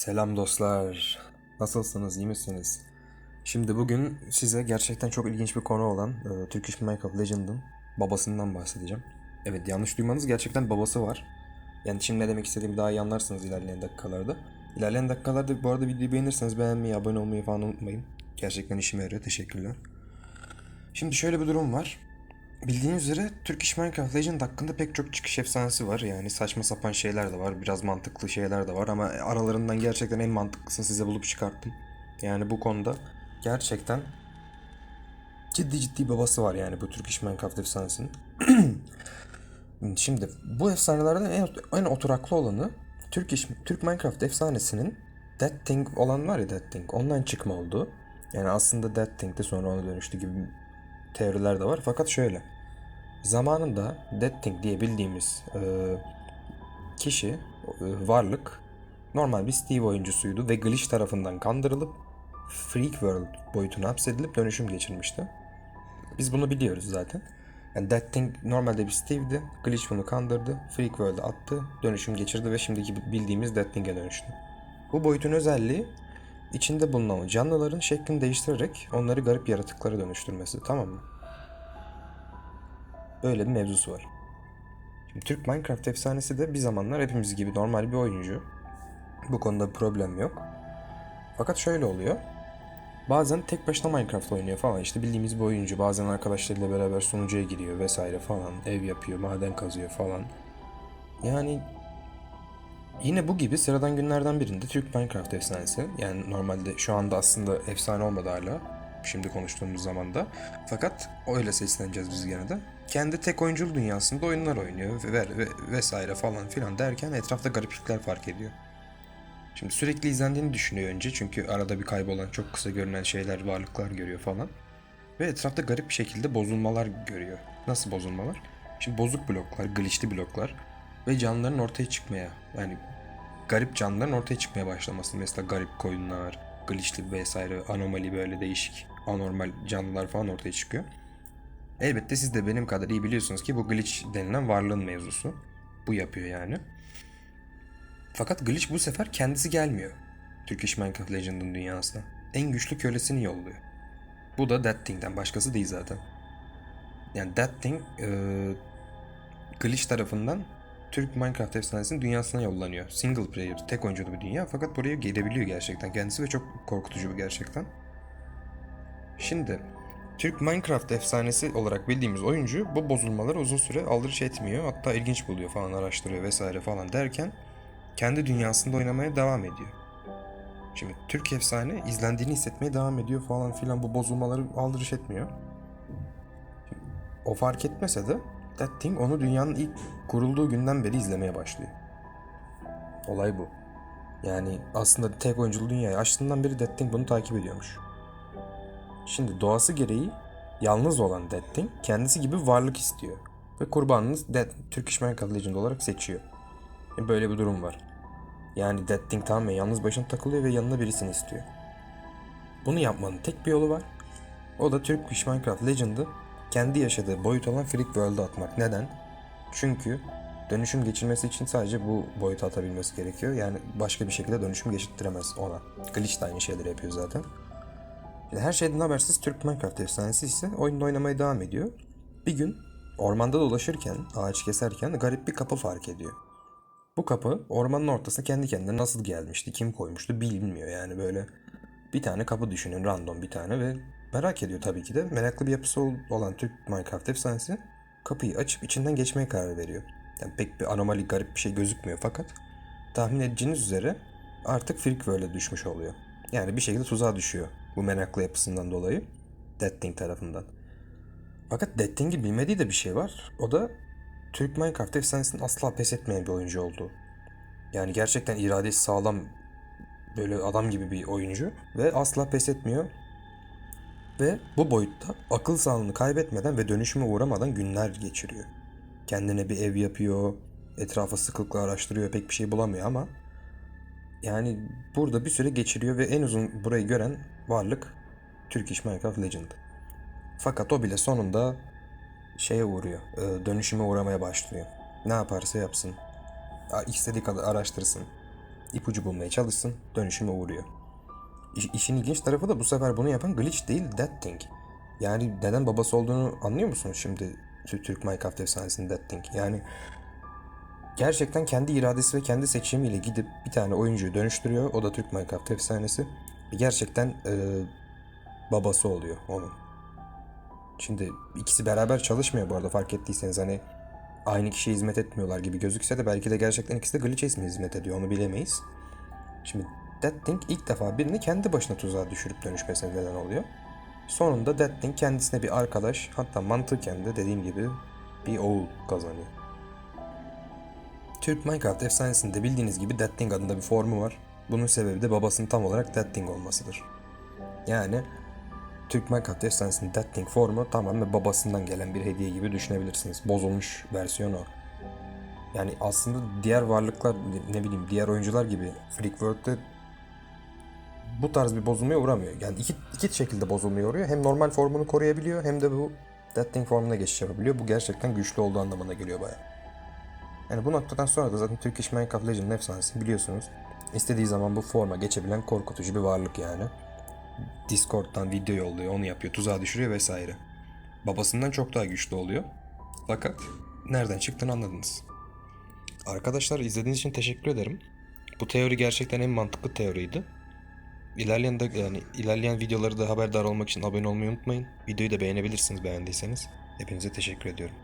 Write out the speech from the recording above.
Selam dostlar. Nasılsınız, iyi misiniz? Şimdi bugün size gerçekten çok ilginç bir konu olan e, Turkish Minecraft Legend'ın babasından bahsedeceğim. Evet yanlış duymanız gerçekten babası var. Yani şimdi ne demek istediğimi daha iyi anlarsınız ilerleyen dakikalarda. İlerleyen dakikalarda bu arada videoyu beğenirseniz beğenmeyi, abone olmayı falan unutmayın. Gerçekten işime yarıyor. Teşekkürler. Şimdi şöyle bir durum var. Bildiğiniz üzere Turkish Minecraft Legend hakkında pek çok çıkış efsanesi var. Yani saçma sapan şeyler de var, biraz mantıklı şeyler de var ama aralarından gerçekten en mantıklısını size bulup çıkarttım. Yani bu konuda gerçekten ciddi ciddi babası var yani bu Turkish Minecraft efsanesinin. Şimdi bu efsanelerden en, en oturaklı olanı Turkish, Türk Minecraft efsanesinin That Thing olan var ya That Thing ondan çıkma oldu. Yani aslında That Thing'de sonra ona dönüştü gibi teoriler de var. Fakat şöyle. Zamanında That Thing diye bildiğimiz e, kişi, e, varlık normal bir Steve oyuncusuydu ve Glitch tarafından kandırılıp Freak World boyutuna hapsedilip dönüşüm geçirmişti. Biz bunu biliyoruz zaten. Yani That Thing normalde bir Steve'di. Glitch bunu kandırdı. Freak World'a attı. Dönüşüm geçirdi ve şimdiki bildiğimiz That Thing'e dönüştü. Bu boyutun özelliği içinde bulunan canlıların şeklini değiştirerek onları garip yaratıklara dönüştürmesi. Tamam mı? Böyle bir mevzusu var. Şimdi Türk Minecraft efsanesi de bir zamanlar hepimiz gibi normal bir oyuncu. Bu konuda bir problem yok. Fakat şöyle oluyor. Bazen tek başına Minecraft oynuyor falan işte bildiğimiz bir oyuncu. Bazen arkadaşlarıyla beraber sunucuya giriyor vesaire falan. Ev yapıyor, maden kazıyor falan. Yani Yine bu gibi sıradan günlerden birinde Türk Minecraft efsanesi. Yani normalde şu anda aslında efsane olmadı hala. Şimdi konuştuğumuz zaman da. Fakat öyle sesleneceğiz biz gene de. Kendi tek oyunculu dünyasında oyunlar oynuyor ve, ve vesaire falan filan derken etrafta gariplikler fark ediyor. Şimdi sürekli izlendiğini düşünüyor önce çünkü arada bir kaybolan çok kısa görünen şeyler, varlıklar görüyor falan. Ve etrafta garip bir şekilde bozulmalar görüyor. Nasıl bozulmalar? Şimdi bozuk bloklar, glitchli bloklar ve canlıların ortaya çıkmaya yani garip canlıların ortaya çıkmaya başlaması. Mesela garip koyunlar, glitchli vesaire anomali böyle değişik anormal canlılar falan ortaya çıkıyor. Elbette siz de benim kadar iyi biliyorsunuz ki bu glitch denilen varlığın mevzusu. Bu yapıyor yani. Fakat glitch bu sefer kendisi gelmiyor. Turkish Minecraft Legend'ın dünyasına. En güçlü kölesini yolluyor. Bu da That Thing'den başkası değil zaten. Yani That Thing e, glitch tarafından Türk Minecraft efsanesinin dünyasına yollanıyor. Single player, tek oyunculu bir dünya fakat buraya gelebiliyor gerçekten kendisi ve çok korkutucu bir gerçekten. Şimdi Türk Minecraft efsanesi olarak bildiğimiz oyuncu bu bozulmaları uzun süre aldırış etmiyor. Hatta ilginç buluyor falan araştırıyor vesaire falan derken kendi dünyasında oynamaya devam ediyor. Şimdi Türk efsane izlendiğini hissetmeye devam ediyor falan filan bu bozulmaları aldırış etmiyor. O fark etmese de That Thing onu dünyanın ilk kurulduğu günden beri izlemeye başlıyor. Olay bu. Yani aslında tek oyunculu dünyayı açtığından beri That Thing bunu takip ediyormuş. Şimdi doğası gereği yalnız olan That Thing kendisi gibi varlık istiyor. Ve kurbanını Dead, Turkish Minecraft Legend olarak seçiyor. E böyle bir durum var. Yani That Thing tamamen yalnız başına takılıyor ve yanına birisini istiyor. Bunu yapmanın tek bir yolu var. O da Turkish Minecraft Legend'ı kendi yaşadığı boyut olan Freak World'a atmak. Neden? Çünkü dönüşüm geçirmesi için sadece bu boyuta atabilmesi gerekiyor. Yani başka bir şekilde dönüşüm geçirtiremez ona. Glitch de aynı şeyleri yapıyor zaten. Yani her şeyden habersiz Türk Minecraft efsanesi ise oyunda oynamaya devam ediyor. Bir gün ormanda dolaşırken, ağaç keserken garip bir kapı fark ediyor. Bu kapı ormanın ortasına kendi kendine nasıl gelmişti, kim koymuştu bilmiyor yani böyle bir tane kapı düşünün random bir tane ve merak ediyor tabii ki de. Meraklı bir yapısı olan Türk Minecraft efsanesi kapıyı açıp içinden geçmeye karar veriyor. Yani pek bir anomali garip bir şey gözükmüyor fakat tahmin edeceğiniz üzere artık Freak World'e düşmüş oluyor. Yani bir şekilde tuzağa düşüyor bu meraklı yapısından dolayı Dead Thing tarafından. Fakat Dead Thing'i bilmediği de bir şey var. O da Türk Minecraft efsanesinin asla pes etmeyen bir oyuncu olduğu. Yani gerçekten iradesi sağlam böyle adam gibi bir oyuncu ve asla pes etmiyor. Ve bu boyutta akıl sağlığını kaybetmeden ve dönüşüme uğramadan günler geçiriyor. Kendine bir ev yapıyor, etrafa sıklıkla araştırıyor, pek bir şey bulamıyor ama yani burada bir süre geçiriyor ve en uzun burayı gören varlık Turkish Minecraft Legend. Fakat o bile sonunda şeye uğruyor, e, dönüşüme uğramaya başlıyor. Ne yaparsa yapsın, istediği kadar araştırsın. ipucu bulmaya çalışsın, dönüşüme uğruyor. İş- işin ilginç tarafı da bu sefer bunu yapan Glitch değil, Dead Thing. Yani neden babası olduğunu anlıyor musunuz şimdi Tü- Türk Minecraft efsanesinin Dead Thing? Yani gerçekten kendi iradesi ve kendi seçimiyle gidip bir tane oyuncuyu dönüştürüyor. O da Türk Minecraft efsanesi. Gerçekten e, babası oluyor onun. Şimdi ikisi beraber çalışmıyor bu arada fark ettiyseniz hani aynı kişiye hizmet etmiyorlar gibi gözükse de belki de gerçekten ikisi de Glitch'e hizmet ediyor onu bilemeyiz. Şimdi Dead Thing ilk defa birini kendi başına tuzağa düşürüp dönüşmesine neden oluyor. Sonunda Dead Thing kendisine bir arkadaş hatta mantıken de dediğim gibi bir oğul kazanıyor. Türk Minecraft efsanesinde bildiğiniz gibi Dead Thing adında bir formu var. Bunun sebebi de babasının tam olarak Dead Thing olmasıdır. Yani Türk Minecraft efsanesinin Dead Thing formu tamamen babasından gelen bir hediye gibi düşünebilirsiniz. Bozulmuş versiyonu o. Yani aslında diğer varlıklar ne bileyim diğer oyuncular gibi Freak World'de bu tarz bir bozulmaya uğramıyor. Yani iki, iki şekilde bozulmaya uğruyor. Hem normal formunu koruyabiliyor hem de bu Dead Thing formuna geçiş yapabiliyor. Bu gerçekten güçlü olduğu anlamına geliyor baya. Yani bu noktadan sonra da zaten Turkish Minecraft Legend'ın efsanesini biliyorsunuz. İstediği zaman bu forma geçebilen korkutucu bir varlık yani. Discord'dan video yolluyor, onu yapıyor, tuzağa düşürüyor vesaire. Babasından çok daha güçlü oluyor. Fakat nereden çıktığını anladınız. Arkadaşlar izlediğiniz için teşekkür ederim. Bu teori gerçekten en mantıklı teoriydi. İlerleyen de yani ilerleyen videoları da haberdar olmak için abone olmayı unutmayın. Videoyu da beğenebilirsiniz beğendiyseniz. Hepinize teşekkür ediyorum.